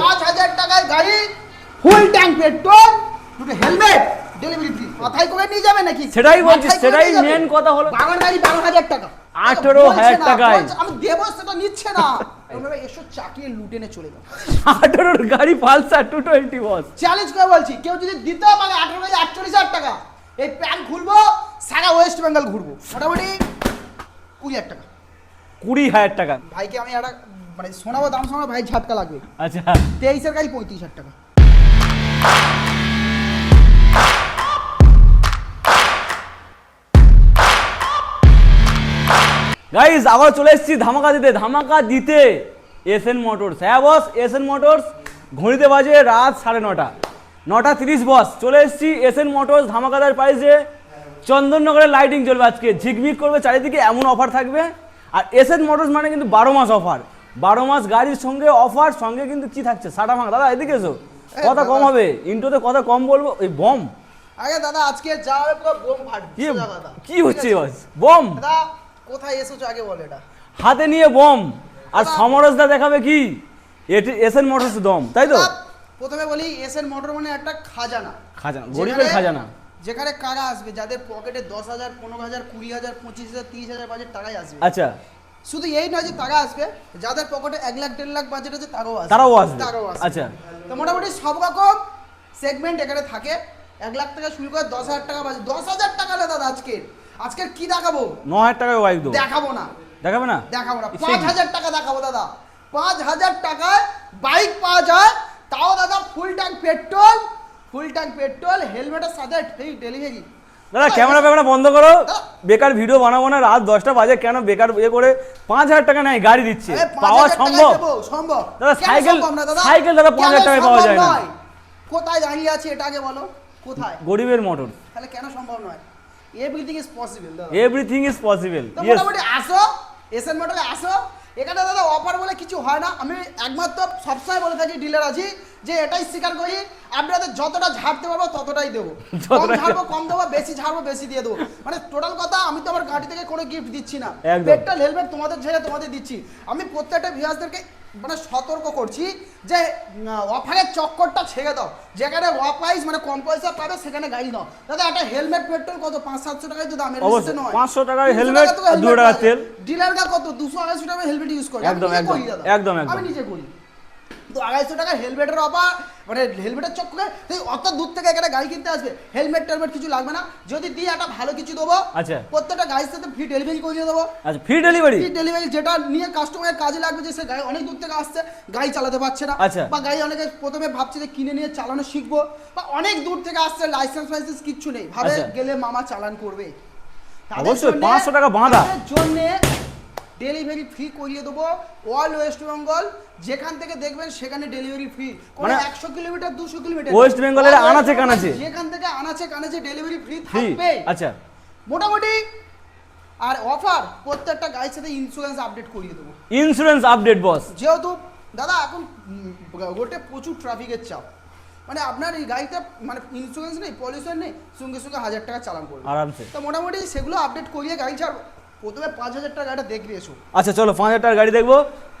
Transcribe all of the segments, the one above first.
পাঁচ হাজার গাড়ি ফুল ট্যাঙ্ক পেট্রোল দুটো হেলমেট ডেলিভারি ফ্রি মাথায় করে নিয়ে যাবে নাকি? সেটাই বলছি, সেটাই নিয়ে কথা হলো। বাগান গাড়ি বারো হাজার টাকা। আঠেরো হাজার টাকায়। আমি দেবো সেটা নিচ্ছে না। এভাবে এসব চাকরি লুটেনে চলে যাবে আঠারোর গাড়ি Pulsar two twenty boss. Challenge করে বলছি কেউ যদি দিতে মানে আঠারো হাজার আটচল্লিশ হাজার টাকা এই প্যান্ট খুলবো সারা ওয়েস্ট বেঙ্গল ঘুরবো। মোটামুটি কুড়ি হাজার টাকা। কুড়ি হাজার টাকা। ভাইকে আমি একটা মানে শোনাবো দাম শোনাবো ভাই ঝাটকা লাগবে। আচ্ছা। তেইশের গাড়ি পঁয়ত্রিশ হাজার টাকা। গাইজ আবার চলে এসেছি ধামাকা দিতে। ধামাকা দিতে এস এন মোটরস হ্যাঁ বস এস এন মোটরস ঘড়িতে বাজে রাত সাড়ে নটা। নটা তিরিশ বস চলে এসেছি এস এন মোটরস ধামাকাদার প্রাইসে চন্দননগরের লাইটিং চলবে আজকে। ঝিকমিক করবে চারিদিকে এমন অফার থাকবে। আর এস এন মোটরস মানে কিন্তু বারো মাস অফার বারো মাস গাড়ির সঙ্গে অফার সঙ্গে কিন্তু কি থাকছে? সাটা ভাঙা। দাদা এদিকে এসো। কথা কম হবে। ইন্টোতে কথা কম বলব। এই বম। আগে দাদা আজকে যা হবে পুরো বোম সোজা কথা। কি হচ্ছে বস? বম। দাদা কোথায় এসেছ আগে বলো এটা? হাতে নিয়ে বম। আর দাদা। সমরসদা দেখাবে কি? এটি এস এন মোটরস দম। তাই তো? প্রথমে বলি এসএন মোটর মানে একটা খাজানা। খাজানা গরিবের খাজানা। যেখানে কারা আসবে? যাদের পকেটে দশ হাজার পনেরো হাজার কুড়ি হাজার পঁচিশ হাজার তিরিশ হাজার বাজেট তারাই আসবে। আচ্ছা। শুধু এই নয় যে তারা আসবে যাদের পকেটে এক লাখ দেড় লাখ বাজেট আছে তারাও আসবে। তারাও আসবে। তারাও আসবে। আচ্ছা। তো মোটামুটি সব রকম সেগমেন্ট এখানে থাকে। এক লাখ টাকা শুরু করে দশ হাজার টাকা বাজে। দশ হাজার টাকা না দাদা আজকে আজকের কি দেখাবো? ন হাজার টাকায় বাইক দেবো। দেখাবো না। দেখাবে না? দেখাবো না। পাঁচ হাজার টাকা দেখাবো দাদা। পাঁচ হাজার টাকায় বাইক পাওয়া যায়। তাও দাদা full tank petrol full tank petrol হেলমেটের সাথে ফ্রি দাদা ক্যামেরা ফ্যামেরা বন্ধ করো। বেকার ভিডিও বানাবো না রাত দশটা বাজে কেন বেকার ইয়ে করে পাঁচ হাজার টাকা নেয় গাড়ি দিচ্ছে। পাওয়া সম্ভব? সম্ভব। দাদা, সাইকেল-? সাইকেল দাদা পাঁচ হাজার টাকায় পাওয়া যায় না। কোথায় দাঁড়িয়ে আছে এটা আগে বলো? কোথায়? গরিবের মোটর তাহলে কেন সম্ভব নয়? এভরিথিং ইজ পসিবল দাদা। এভরিথিং ইজ পসিবল মোটামুটি আসো এসএন মোটরে আসো। এখানে দাদা অফার বলে কিছু হয় না। আমি একমাত্র সবসময় বলে থাকি ডিলার আছি যে এটাই স্বীকার করি আপনাদের যতটা ঝাড়তে পারব ততটাই দেবো। কম ঝাড়বো কম দেবো বেশি ঝাড়বো বেশি দিয়ে দেবো। মানে টোটাল কথা আমি তো আমার গাড়ি থেকে কোনো গিফট দিচ্ছি না। পেটটা হেলমেট তোমাদের ছেড়ে তোমাদের দিচ্ছি। আমি প্রত্যেকটা ভিউয়ার্সদেরকে মানে সতর্ক করছি যে অফারের চক্করটা ছেড়ে দাও। যেখানে অফাইস মানে কম পয়সা পাবে সেখানে গাড়ি দাও দাদা একটা হেলমেট পেট্রোল কত? পাঁচ সাতশো টাকায় তো দামের অবশ্যই, নয়। 500 টাকার 300 helmet টাকা তো আর 2 helmet টাকার পাওয়া তেল। কত? দুশো আড়াইশো টাকা হেলমেট ইউজ করে। একদম, একদম, একদম, একদম। আমি নিজে করি। তো আড়াইশো টাকা হেলমেটের অফার মানে হেলমেটের চক্করে তুই অত দূর থেকে এখানে গাড়ি কিনতে আসবে হেলমেট টেলমেট কিছু লাগবে না যদি দিই একটা ভালো কিছু দেবো আচ্ছা। প্রত্যেকটা গাড়ির সাথে ফ্রি ডেলিভারি করিয়ে দেবো আচ্ছা ফ্রি ডেলিভারি ফ্রি ডেলিভারি যেটা নিয়ে কাস্টমারের কাজে লাগবে যে সে গাড়ি অনেক দূর থেকে আসছে গাড়ি চালাতে পারছে না আচ্ছা। বা গাড়ি অনেকে প্রথমে ভাবছে যে কিনে নিয়ে চালানো শিখব বা অনেক দূর থেকে আসছে লাইসেন্স ফাইসেন্স কিচ্ছু নেই ভাবে আচ্ছা। গেলে মামা চালান করবে অবশ্যই, 500 টাকা বাঁধা। জন্যে ডেলিভারি ফ্রি করিয়ে দেবো। অল ওয়েস্ট বেঙ্গল যেখান থেকে দেখবেন সেখানে ডেলিভারি ফ্রি মানে একশো কিলোমিটার দুশো কিলোমিটার। ওয়েস্ট বেঙ্গলের আনাচে কানাচে। যেখান থেকে আনাচে কানাচে ডেলিভারি ফ্রি থাকবে। আচ্ছা। মোটামুটি। আর অফার প্রত্যেকটা গাড়ির সাথে ইন্স্যুরেন্স আপডেট করিয়ে দেবো। ইন্স্যুরেন্স আপডেট বস যেহেতু দাদা এখন রোডে প্রচুর ট্রাফিকের চাপ। মানে আপনার এই গাড়িতে মানে ইন্স্যুরেন্স নেই পলিউশন নেই সঙ্গে সঙ্গে হাজার টাকা চালান করবে। আরামসে। তো মোটামুটি সেগুলো আপডেট করিয়ে গাড়ি ছাড়বো। প্রথমে পাঁচ হাজার টাকা গাড়িটা দেখবে এসো। আচ্ছা চলো পাঁচ হাজার টাকার গাড়ি দেখব।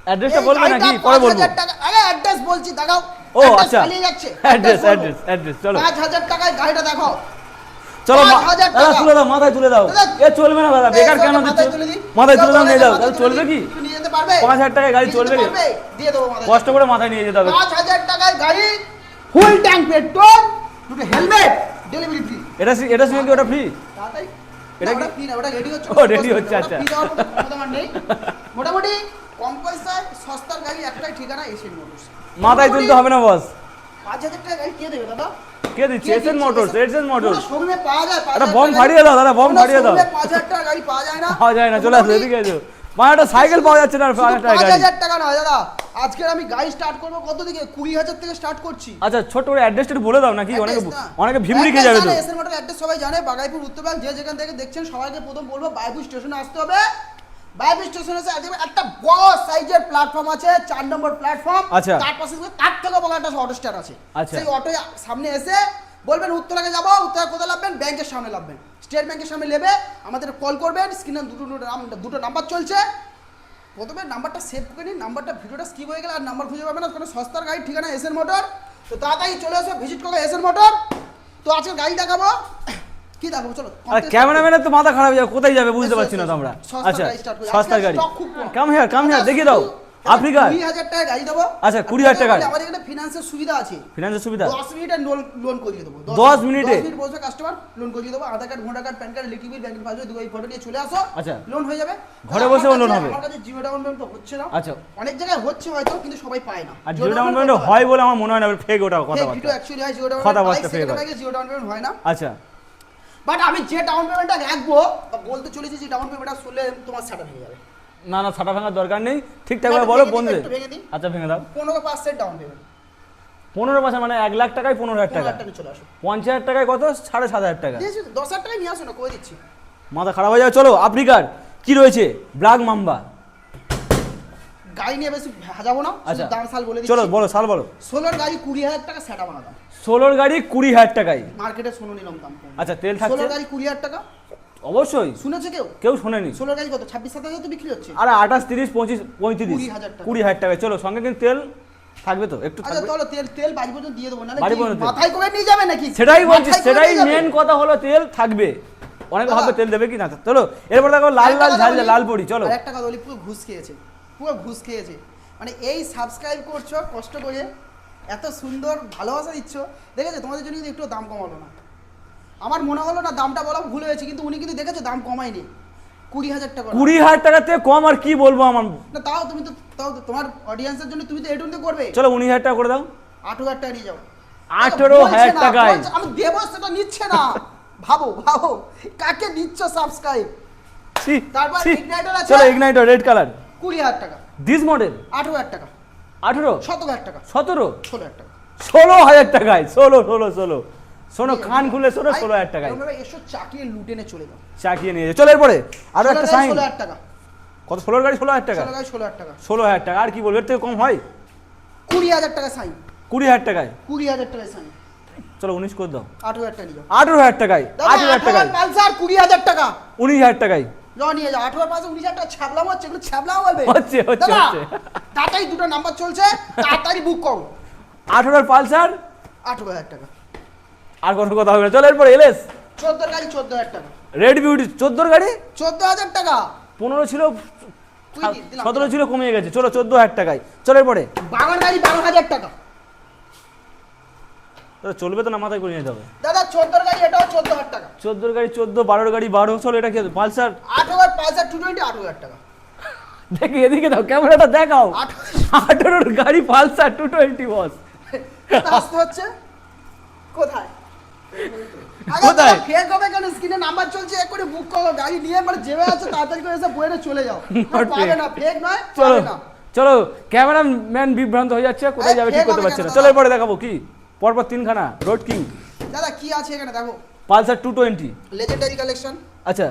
অ্যাড্রেসটা বলবে নাকি? পরে বলব। 5,000 টাকা আরে অ্যাড্রেস বলছি দেখাও। ও আচ্ছা। পালিয়ে যাচ্ছে। অ্যাড্রেস অ্যাড্রেস অ্যাড্রেস চলো। পাঁচ হাজার টাকায় গাড়িটা দেখো চলো 5,000 দাদা টাকা। তুলে দাও মাথায় তুলে দাও। এ চলবে না দাদা বেকার কেন মাথায় তুলে মাথায় তুলে দাও নিয়ে যাও। তাহলে চলবে কি? পাঁচ হাজার টাকায় গাড়ি চলবে কি? দিয়ে দেবো মাথায় কষ্ট করে মাথায় নিয়ে যেতে হবে। পাঁচ হাজার টাকায় গাড়ি ফুল ট্যাঙ্ক পেট্রোল দুটো হেলমেট ডেলিভারি ফ্রি এটা এটা শুনে কি ওটা ফ্রি তাড়াতাড়ি এটা এটা কি- কি না ওটা রেডি হচ্ছে। ও, ready হচ্ছে, আচ্ছা। ফ্রি দেওয়ার মতো ক্ষমতা আমার নেই মোটামুটি কম পয়সায় সস্তার গাড়ি একটাই ঠিকানা এশিয়ান মোটরস মাথায় তুলতে হবে না বস পাঁচ হাজার টাকা গাড়ি কে দেবে দাদা? কে দিচ্ছে? এসএন মোটরস এসএন মোটরস শোরুমে পাওয়া যায় একটা bomb ফাটিয়ে দাও, দাদা, bomb ফাটিয়ে দাও। পাঁচ হাজার টাকা গাড়ি পাওয়া যায় না। পাওয়া যায় না চলে আসো এদিকে এসো। পাঁচ হাজার সাইকেল পাওয়া যাচ্ছে না গাড়ি। টাকা দাদা। আজকের আমি গাড়ি স্টার্ট করব কত দিকে কুড়ি হাজার থেকে স্টার্ট করছি। আচ্ছা ছোট করে অ্যাড্রেসটা বলে দাও নাকি? অনেকে। অনেকে ভিমড়ি খেয়ে যাবে তো। এসএন মোটর অ্যাড্রেস সবাই জানে বাগাইপুর উত্তরবাগ যে যেখান থেকে দেখছেন সবাইকে প্রথম বলব বাইপুর স্টেশনে আসতে হবে। বাইপুর স্টেশনে এসে দেখবেন একটা বড় সাইজের প্ল্যাটফর্ম আছে চার নম্বর প্ল্যাটফর্ম আচ্ছা। তার পাশে তার থেকে বড় একটা অটো স্ট্যান্ড আছে। আচ্ছা। সেই অটো সামনে এসে বলবেন উত্তরাকে যাব উত্তরা কোথায় লাভবেন ব্যাংকের সামনে লাভবেন স্টেট ব্যাংকের সামনে নেবে আমাদের কল করবেন স্ক্রিনে দুটো দুটো নাম্বার চলছে। প্রথমে নাম্বারটা সেভ করে নিন নাম্বারটা ভিডিওটা স্কিপ হয়ে গেলে আর নাম্বার খুঁজে পাবে না কোনো সস্তার গাড়ি ঠিকানা এসএন মোটর তো তাড়াতাড়ি চলে আসো ভিজিট করো এসএন মোটর তো আজকে গাড়ি দেখাবো। কি দেখাবো? চলো আর ক্যামেরাম্যানে তো মাথা খারাপ হয়ে যাবে কোথায় যাবে বুঝতে পারছি না তোমরা। আমরা আচ্ছা start করি। সস্তার গাড়ি। কাম। হেয়ার কাম হিয়ার দেখিয়ে দাও। কুড়ি হাজার টাকা গাড়ি দেবো। আচ্ছা, কুড়ি হাজার টাকার। আমাদের এখানে ফিনান্সের সুবিধা আছে। ফিনান্সের সুবিধা? দশ মিনিটে লোন লোন করিয়ে দেবো। দশ মিনিটে? দশ মিনিট? বসে কাস্টমার লোন করিয়ে দেবো। Aadhaar card voter card PAN card electric bill ব্যাংকের পাসবই দুই ফটো নিয়ে চলে আসো। আচ্ছা। লোন হয়ে যাবে। ঘরে কাছে- loan হবে? আমার কাছে জিরো ডাউন পেমেন্ট তো হচ্ছে না। আচ্ছা। অনেক জায়গায় হচ্ছে হয়তো কিন্তু সবাই পায় না। আর জিরো ডাউন পেমেন্ট হয় বলে আমার মনে হয় না ফেক ওটা কথা ভিডিও অ্যাকচুয়ালি হয় জিরো ডাউন কথাবার্তা fake হয়। জিরো ডাউন পেমেন্ট হয় না। আচ্ছা। বাট আমি যে ডাউন পেমেন্টটা রাখব বলতে চলেছি যে ডাউন পেমেন্টটা শুনলে তোমার সেটা হয়ে যাবে। না না ছাটা ভাঙার দরকার নেই। ঠিকঠাক ভাবে বলো বন্ধু। আচ্ছা ভেঙে দাও। পনেরো পার্সেন্ট ডাউন পেমেন্ট পনেরো পার্সেন্ট মানে এক লাখ টাকায় পনেরো হাজার টাকা। পঞ্চাশ হাজার টাকায় কত? সাড়ে সাত হাজার টাকা। দশ হাজার টাকা নিয়ে আসো না করে দিচ্ছি। মাথা খারাপ হয়ে যাবে চলো আফ্রিকার। কি রয়েছে? Black mamba. গাড়ি নিয়ে বেশি হাজাবো না আচ্ছা দাম সাল বলে চলো বলো সাল বলো। ষোলোর গাড়ি কুড়ি হাজার টাকা সেটা বানাতাম। ষোলোর গাড়ি কুড়ি হাজার টাকায়। মার্কেটে শোনো নিলাম দাম আচ্ছা তেল থাকছে? ষোলোর গাড়ি কুড়ি হাজার টাকা অবশ্যই। শুনেছে কেউ? কেউ শোনেনি। ষোলোর গাড়ি কত? ছাব্বিশ সাত হাজার তো বিক্রি হচ্ছে। আরে আঠাশ তিরিশ পঁচিশ পঁয়ত্রিশ। কুড়ি হাজার টাকা। চলো সঙ্গে কিন্তু তেল থাকবে তো? একটু আচ্ছা চলো তেল তেল বাড়ি পর্যন্ত দিয়ে দেবো। না বাড়ি পর্যন্ত মাথায় করে নিয়ে যাবে নাকি? সেটাই বলছি সেটাই মেন কথা হলো তেল থাকবে। অনেক ভাবে তেল দেবে কি না। চলো এরপর দেখো লাল লাল ঝাল লাল পড়ি চলো। আরেকটা কথা বলি পুরো ঘুষ খেয়েছে। পুরো ঘুষ খেয়েছে। মানে এই সাবস্ক্রাইব করছ কষ্ট করে এত সুন্দর ভালোবাসা দিচ্ছ। দেখেছ? তোমাদের জন্য কিন্তু একটু দাম কমালো না। আমার মনে হলো না দামটা বলা ভুল হয়েছে কিন্তু উনি কিন্তু দেখেছ দাম কমায়নি। কুড়ি হাজার টাকা কুড়ি হাজার টাকার থেকে কম আর কি বলব আমার? না তাও তুমি তো তাও তোমার অডিয়েন্সের জন্য তুমি তো এটুকুতে করবে। চলো উনিশ হাজার টাকা করে দাও। হাজার টাকা নিয়ে যাও। আঠেরো হাজার টাকায়। আমি দেবো সেটা নিচ্ছে না। ভাবো ভাবো কাকে দিচ্ছ সাবস্ক্রাইব তারপর। Igniter আছে? চলো ইগনাইটার রেড কালার কুড়ি হাজার টাকা। দিস মডেল আঠেরো হাজার টাকা। আঠেরো? সতেরো হাজার টাকা। সতেরো? ষোলো হাজার টাকা। ষোলো হাজার টাকায়। ষোলো ষোলো ষোলো। শোনো কান খুলে শোনো ষোলো হাজার টাকায়। এরকমভাবে এসো চাকিয়ে লুটেনে চলে যাও। চাকিয়ে নিয়ে। চলো এরপরে আরও একটা সাইন ষোলো হাজার টাকা। কত ষোলোর গাড়ি ষোলো হাজার টাকা? ষোলো হাজার টাকা। ষোলো হাজার টাকা। আর কি বলব এর থেকে কম হয়? কুড়ি হাজার টাকা সাইন কুড়ি হাজার টাকায়? কুড়ি হাজার টাকা সাইন চলো উনিশ করে দাও। আঠেরো হাজার টাকা নিয়ে আঠেরো হাজার টাকায় আঠেরো হাজার টাকায়। পালসার কুড়ি হাজার টাকা। উনিশ হাজার টাকায়। নিয়ে যাও। আঠেরো পাঁচশো উনিশ হাজার টাকা ছ্যাবলাম হচ্ছে এগুলো ছ্যাবলাম বলবে। হচ্ছে, হচ্ছে, হচ্ছে। তাড়াতাড়ি দুটো নাম্বার চলছে তাড়াতাড়ি বুক করো। আঠেরোর পালসার? আঠেরো হাজার টাকা। আর কোনো কথা হবে না। চলো এরপরে এলএস। চোদ্দোর গাড়ি চোদ্দ হাজার টাকা। রেড বিউটি চোদ্দোর গাড়ি? চোদ্দ হাজার টাকা। পনেরো ছিল সতেরো ছিল কমে গেছে। চলো চোদ্দ হাজার টাকায়। চলো এরপরে। বারোর গাড়ি বারো হাজার টাকা। দাদা চলবে তো না মাথায় করে নিতে হবে। দাদা চোদ্দোর গাড়ি এটাও চোদ্দ হাজার টাকা। চোদ্দোর গাড়ি চোদ্দ বারোর গাড়ি বারো চলো এটা কি পালসার। আঠেরো হাজার পালসার টু টোয়েন্টি আঠেরো হাজার টাকা। দেখি এদিকে দাও ক্যামেরাটা দেখাও। আঠেরো আঠেরোর গাড়ি পালসার টু টোয়েন্টি বস। আসতে হচ্ছে কোথায়? কোথায়? ফেক হবে কেন স্ক্রিনে নাম্বার চলছে? এক করে বুক করো গাড়ি নিয়ে মানে যেভাবে আছে তাড়াতাড়ি করে এসে বইয়ে চলে যাও। না ফেক নয় চলো চলো ক্যামেরাম্যান বিভ্রান্ত হয়ে যাচ্ছে কোথায় যাবে ঠিক করতে পারছে না। চলো এরপরে দেখাবো কি? পরপর তিনখানা রোড কিং দাদা কি আছে এখানে? দেখো। Pulsar two twenty legendary collection আচ্ছা।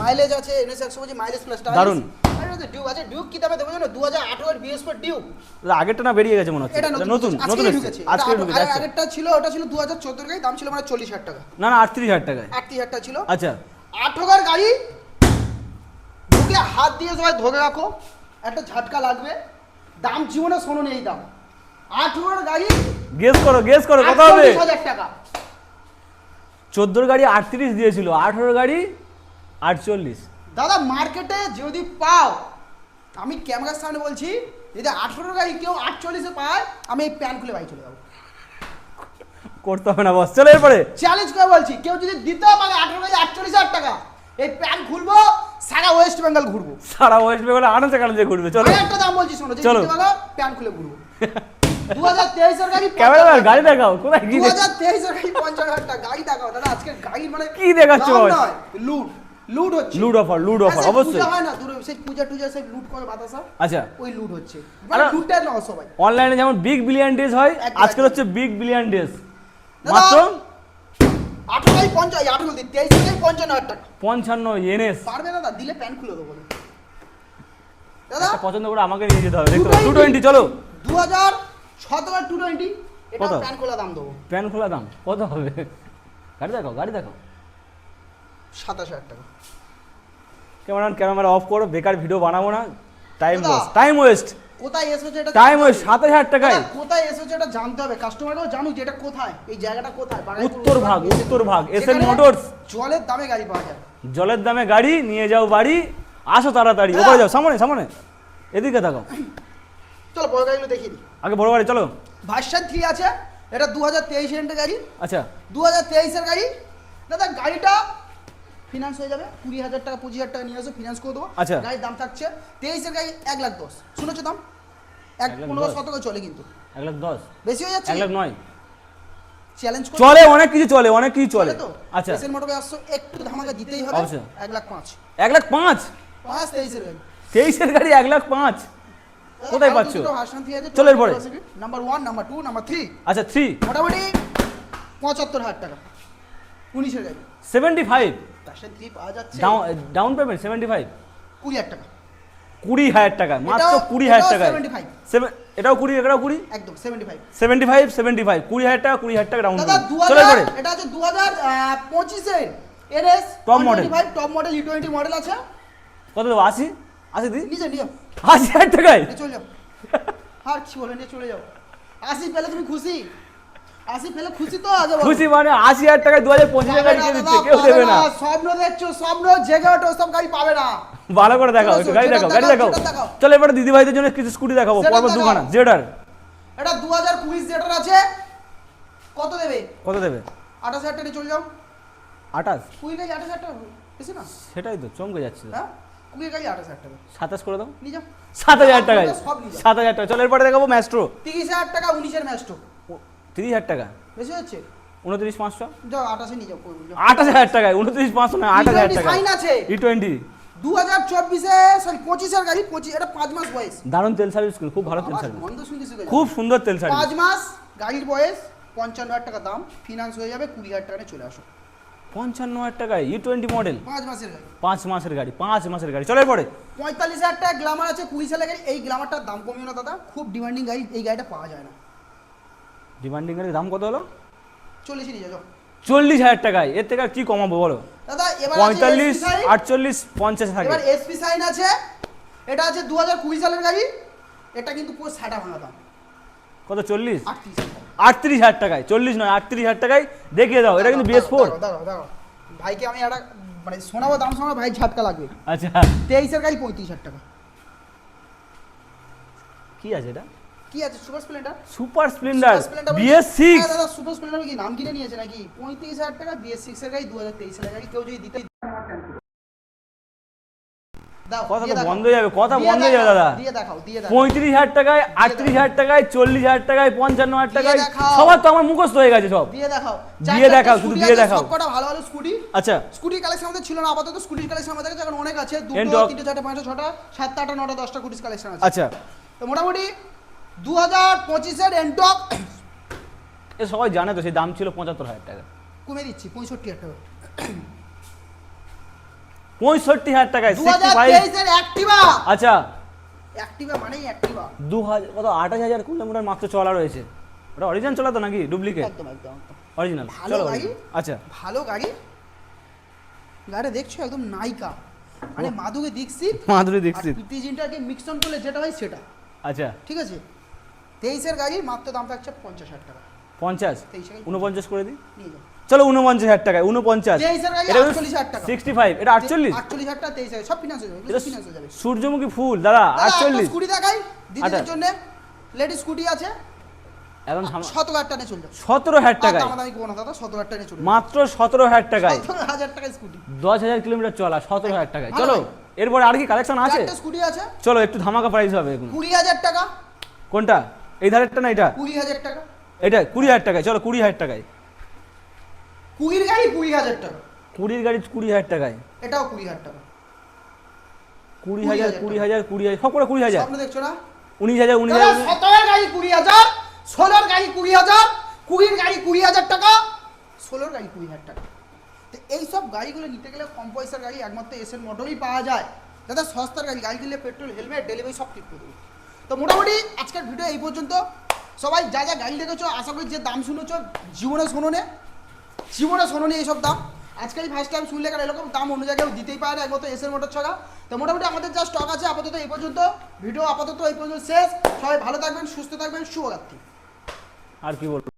মাইলেজ আছে এনএস একশো মাইলেজ প্লাস দারুণ। ডিউ আছে ডিউ কি দামে দেবো জানো? দু হাজার আঠেরো বিএসপোর ডিউ আগেরটা না বেরিয়ে গেছে মনে হচ্ছে। এটা নতুন নতুন আজকে আচ্ছা। আগেরটা ছিল ওটা ছিল দু হাজার চোদ্দোর গাড়ি দাম ছিল মানে চল্লিশ হাজার টাকা। না না আটত্রিশ হাজার আটত্রিশ হাজার টাকা ছিল। আচ্ছা। গাড়ি হাত দিয়ে সবাই ধরে রাখো। একটা ঝাটকা লাগবে। দাম জীবনে শোনো নেই দাম। আঠোগার গাড়ি গেস করো গেস করো কত হবে। হাজার টাকা। চোদ্দোর গাড়ি আটত্রিশ দিয়েছিল আঠেরোর গাড়ি আটচল্লিশ। দাদা মার্কেটে যদি পাও আমি ক্যামেরার সামনে বলছি যদি আঠেরো গাড়ি কেউ আটচল্লিশে পায় আমি এই প্যান খুলে বাড়ি চলে যাব। করতে হবে না বস চলো এরপরে চ্যালেঞ্জ করে বলছি কেউ যদি দিতে পারে আঠেরো গাড়ি আটচল্লিশ হাজার টাকা এই প্যান খুলবো সারা ওয়েস্ট বেঙ্গল ঘুরবো। সারা ওয়েস্ট বেঙ্গলে আনন্দে কানন্দে ঘুরবে চলো। একটা দাম বলছি শোনো চলো। প্যান খুলে ঘুরবো। দু হাজার তেইশের গাড়ি দেখাও কোথায় দু হাজার তেইশের গাড়ি পঞ্চাশ হাজার টাকা গাড়ি দেখাও দাদা আজকে গাড়ি মানে কি দেখাচ্ছ লুট। লুট হচ্ছে। লুট অফার লুট হ্যাঁ, অফার অবশ্যই। হয় না দূরে সেই পূজা টুজা সেই লুট করে বাতাসা। আচ্ছা। ওই লুট হচ্ছে। মানে লুটটা না সবাই। অনলাইনে যেমন বিগ বিলিয়ন ডেজ হয় একদম। হচ্ছে বিগ বিলিয়ন ডেজ মাত্র? আঠারো পঞ্চাশ আঠারো দিন তেইশের গাড়ি পঞ্চান্ন হাজার টাকা। পঞ্চান্ন এনএস পারবে দাদা দিলে প্যান খুলে দেবো দাদা! পছন্দ করে আমাকে নিয়ে যেতে হবে। দেখতে টু টোয়েন্টি চলো। দু হাজার সতেরো টু টোয়েন্টি এটা? প্যান খোলা দাম দেবো। প্যান খোলা দাম কত হবে? গাড়ি দেখাও গাড়ি দেখাও। সাতাশ হাজার টাকা। ক্যামেরা ক্যামেরা অফ করো বেকার ভিডিও বানাবো না। টাইম লস টাইম ওয়েস্ট কোথায় এসেছে এটা টাইম ওয়েস্ট হবে। সাত হাজার টাকায়। কোথায় এসেছে এটা জানতে হবে। কাস্টমারও জানুক যে এটা কোথায় এই জায়গাটা কোথায় উত্তর ভাগ, উত্তর ভাগ, SN যেখানে Motors। জলের দামে গাড়ি পাওয়া যায়। জলের দামে গাড়ি নিয়ে যাও বাড়ি। আসো তাড়াতাড়ি। ওপরে যাও সামনে সামনে। এদিকে তাকাও। চলো বড় গাড়িগুলো দেখিয়ে দিই। আগে বড় গাড়ি চলো। ভার্সন থ্রি আছে। এটা দু হাজার তেইশ গাড়ি। আচ্ছা। দু হাজার তেইশের গাড়ি। দাদা গাড়িটা ফিনান্স হয়ে যাবে কুড়ি হাজার টাকা পঁচিশ হাজার টাকা নিয়ে আসো ফিনান্স করে দেবো। আচ্ছা। গাড়ির দাম থাকছে তেইশের গাড়ি এক লাখ দশ। শুনেছো দাম? এক পনেরো? শতকে চলে কিন্তু। এক লাখ দশ। বেশি হয়ে যাচ্ছে? এক লাখ নয়। চ্যালেঞ্জ চলে অনেক কিছু চলে অনেক কিছু চলে। তো? আচ্ছা। এসএন মোটরে আসছো একটু ধামাকা দিতেই হবে। এক লাখ পাঁচ। এক লাখ পাঁচ? পাঁচ তেইশের গাড়ি। তেইশের গাড়ি এক লাখ পাঁচ। কোথায় পাচ্ছ? চলো এরপরে। Number one number two number three আচ্ছা থ্রি মোটামুটি পঁচাত্তর হাজার টাকা। উনিশের গাড়ি। সেভেন্টি ফাইভ প্যাশন থ্রি পাওয়া যাচ্ছে ডাউন পেমেন্ট সেভেন্টি ফাইভ কুড়ি হাজার টাকা। কুড়ি হাজার টাকা মাত্র কুড়ি হাজার 75 এটাও কুড়ি এটাও কুড়ি? একদম seventy five seventy five seventy five কুড়ি হাজার টাকা কুড়ি হাজার টাকা ডাউন দাদা চলে পরে এটা আছে দু হাজার পঁচিশের NS model। Five top model E twenty model আছে। কত দেবো? আশি? আশি দি নিচে নিয়ে যাও। আশি হাজার টাকায়? চলে যাও। আর কি বলে নিয়ে চলে যাও। আশি পেলে তুমি খুশি। খুশি তো খুশি মানে আশি হাজার টাকায় দু হাজার পঁচিশের পাবে গাড়ি না কে দাদা, দিচ্ছে কেউ দেবে না। স্বপ্ন দেখছ স্বপ্ন জেগে ওঠো সব গাড়ি পাবে না। ভালো করে দেখাও চলো, একটু গাড়ি দেখাও গাড়ি দেখাও, দেখাও। যেটা দেখাও। চলো এবারে দিদি ভাইদের জন্য কিছু স্কুটি দেখাবো যেটা পরপর দুখানা জেডার। এটা দু হাজার কুড়ি আছে। কত দেবে? কত দেবে? আঠাশ হাজার টাকা চলে যাও। আঠাশ? কুড়ি গাড়ি আঠাশ হাজার টাকা বেশি না? সেটাই তো চমকে যাচ্ছে। হ্যাঁ? কুড়ি গাড়ি আঠাশ হাজার টাকা। সাতাশ করে দাও। নিয়ে যাও। সাত হাজার টাকায়। সব সাত হাজার টাকা। চলো এরপরে দেখাবো ম্যাস্ট্রো তিরিশ হাজার টাকা উনিশের ম্যাচটো তিরিশ হাজার টাকা। বেশি হচ্ছে? উনত্রিশ পাঁচশো। যাও আঠাশে নিয়ে যাও আঠাশ হাজার টাকায় উনত্রিশ পাঁচশো না আঠাশ হাজার টাকা ফাইন আছে। ই টোয়েন্টি দু হাজার চব্বিশে সরি পঁচিশের গাড়ি পঁচিশ এটা পাঁচ মাস বয়স। দারুণ তেল সার্ভিস খুব ভালো তেল সার্ভিস খুব সুন্দর তেল পাঁচ মাস গাড়ির বয়স পঞ্চান্ন হাজার টাকা দাম। ফিনান্স হয়ে যাবে কুড়ি হাজার টাকা চলে আসো। পঞ্চান্ন হাজার টাকায় ই টোয়েন্টি মডেল পাঁচ মাসের গাড়ি। পাঁচ মাসের গাড়ি পাঁচ মাসের গাড়ি। চলো এরপরে পঁয়তাল্লিশ হাজার টাকা গ্লামার আছে কুড়ি সালের গাড়ি। এই গ্লামারটার দাম কমিও না দাদা। খুব ডিমান্ডিং গাড়ি এই গাড়িটা পাওয়া যায় না। ডিমান্ডিং গাড়ির দাম কত হলো? চল্লিশে নিয়ে যাও। চল্লিশ হাজার টাকায়। এর থেকে আর কি কমাবো বলো? দাদা এবার পঁয়তাল্লিশ আটচল্লিশ পঞ্চাশ থাকে এবার এসপি সাইন আছে। এটা আছে দু হাজার কুড়ি সালের গাড়ি। এটা কিন্তু পুরো সাটা ভাঙা দাম। কত চল্লিশ? আটত্রিশ হাজার। টাকায়। চল্লিশ নয় আটত্রিশ হাজার টাকায়। দেখিয়ে দাও এটা কিন্তু বিএস ফোর। ভাইকে আমি একটা মানে শোনাবো দাম শোনাবো ভাই ঝাটকা লাগবে। আচ্ছা। তেইশের গাড়ি পঁয়ত্রিশ হাজার টাকা। কি আছে এটা? কি আছে? সুপার স্প্লেন্ডার সুপার স্প্লেন্ডার দাদা সুপার স্প্লেন্ডার কি? নাম কিনে নিয়েছে নাকি? পঁয়ত্রিশ হাজার টাকা বিএস এর গাড়ি দু হাজার তেইশ সালের গাড়ি। কেউ যদি দিতে কথা দিয়ে তো দেখাও। বন্ধ যাবে কথা বন্ধ যাবে দাদা। দিয়ে দেখাও দিয়ে দেখাও। পঁয়ত্রিশ হাজার টাকায় আটত্রিশ হাজার টাকায় চল্লিশ হাজার টাকায় পঞ্চান্ন হাজার টাকায় দেখাও। সবার তো আমার মুখস্থ হয়ে গেছে সব। দিয়ে দেখাও। দিয়ে দেখাও, শুধু দিয়ে দেখাও। সবকটা ভালো ভালো স্কুটি আচ্ছা। স্কুটি কালেকশন আমাদের ছিল না আপাতত স্কুটির কালেকশন আমাদের কাছে এখন অনেক আছে। দুটো তিনটে চারটে পাঁচটা ছটা সাতটা আটটা নটা দশটা কালেকশন আছে। আচ্ছা। তো মোটামুটি দু হাজার পঁচিশের এন্টক এ সবাই জানে তো সেই দাম ছিল পঁচাত্তর হাজার টাকা। কমে দিচ্ছি পঁয়ষট্টি হাজার টাকা। পঁয়ষট্টি হাজার টাকায় দু হাজার তেইশের অ্যাক্টিভা আচ্ছা। অ্যাক্টিভা মানেই অ্যাক্টিভা দু হাজার কত আঠাশ হাজার কিলোমিটার মাত্র চলা রয়েছে। ওটা অরিজিনাল চলা তো নাকি? ডুপ্লিকেট একদম একদম। অরিজিনাল ভালো গাড়ি। আচ্ছা। ভালো গাড়ি। গাড়ি দেখছ? একদম নাইকা মানে মাধুকে দীক্ষিত। মাধুরী দীক্ষিত। প্রীতি জিন্টাকে মিক্স অন করলে যেটা হয় সেটা। আচ্ছা। ঠিক আছে? তেইশের গাড়ি মাত্র দাম থাকছে পঞ্চাশ হাজার টাকা। পঞ্চাশ? উনপঞ্চাশ করে দিই? চলো উনপঞ্চাশ হাজার টাকায় উনপঞ্চাশ সিক্সটি ফাইভ এটা আটচল্লিশ আটচল্লিশ হাজার টাকা। তেইশ হাজার সব ফিনান্স হয়ে যাবে সূর্যমুখী ফুল দাদা আটচল্লিশ। দেখাই দিদিদের আচ্ছা। জন্য। লেডিস স্কুটি আছে। এখন সতেরো হাজার টাকা নিয়ে চলে যাবে। সতেরো হাজার টাকায়। দাদা সতেরো হাজার টাকা নিয়ে চলে মাত্র সতেরো হাজার টাকায়। হাজার টাকা স্কুটি দশ হাজার কিলোমিটার চলা সতেরো হাজার টাকায়। চলো। এরপরে আর কি কালেকশন আছে? স্কুটি আছে। চলো একটু ধামাকা প্রাইস হবে কুড়ি হাজার টাকা। কোনটা? এই ধারেরটা না এটা? কুড়ি হাজার টাকা। এটা কুড়ি হাজার টাকায় চলো কুড়ি হাজার টাকায়। কুড়ির গাড়ি কুড়ি হাজার টাকা। কুড়ির গাড়ি কুড়ি হাজার টাকায়। এটাও কুড়ি হাজার টাকা। কুড়ি হাজার কুড়ি। হাজার কুড়ি হাজার সব করে কুড়ি হাজার। স্বপ্ন দেখছ না? উনিশ হাজার উনিশ হাজার সতেরোর গাড়ি কুড়ি হাজার ষোলোর গাড়ি কুড়ি হাজার কুড়ির গাড়ি কুড়ি হাজার টাকা ষোলোর গাড়ি কুড়ি হাজার টাকা। তো এইসব গাড়িগুলো নিতে গেলে কম পয়সার গাড়ি একমাত্র এসএন মোটরই পাওয়া যায়। দাদা সস্তার গাড়ি গাড়ি কিনলে পেট্রোল হেলমেট ডেলিভারি সব ঠিক করে দেবো। তো মোটামুটি আজকের ভিডিও এই পর্যন্ত। সবাই যা যা গাড়ি দেখেছ, আশা করি যে দাম শুনেছ, জীবনে শোনোনে, জীবনে শোনো নে এইসব দাম। আজকেই ফার্স্ট টাইম শুনলে কারণ এরকম দাম অন্য জায়গায় দিতেই পারে না, একমাত্র এসের মোটর ছাড়া। তো মোটামুটি আমাদের যা স্টক আছে আপাতত এই পর্যন্ত। ভিডিও আপাতত এই পর্যন্ত শেষ। সবাই ভালো থাকবেন, সুস্থ থাকবেন, শুভরাত্রি। আর কি বলব?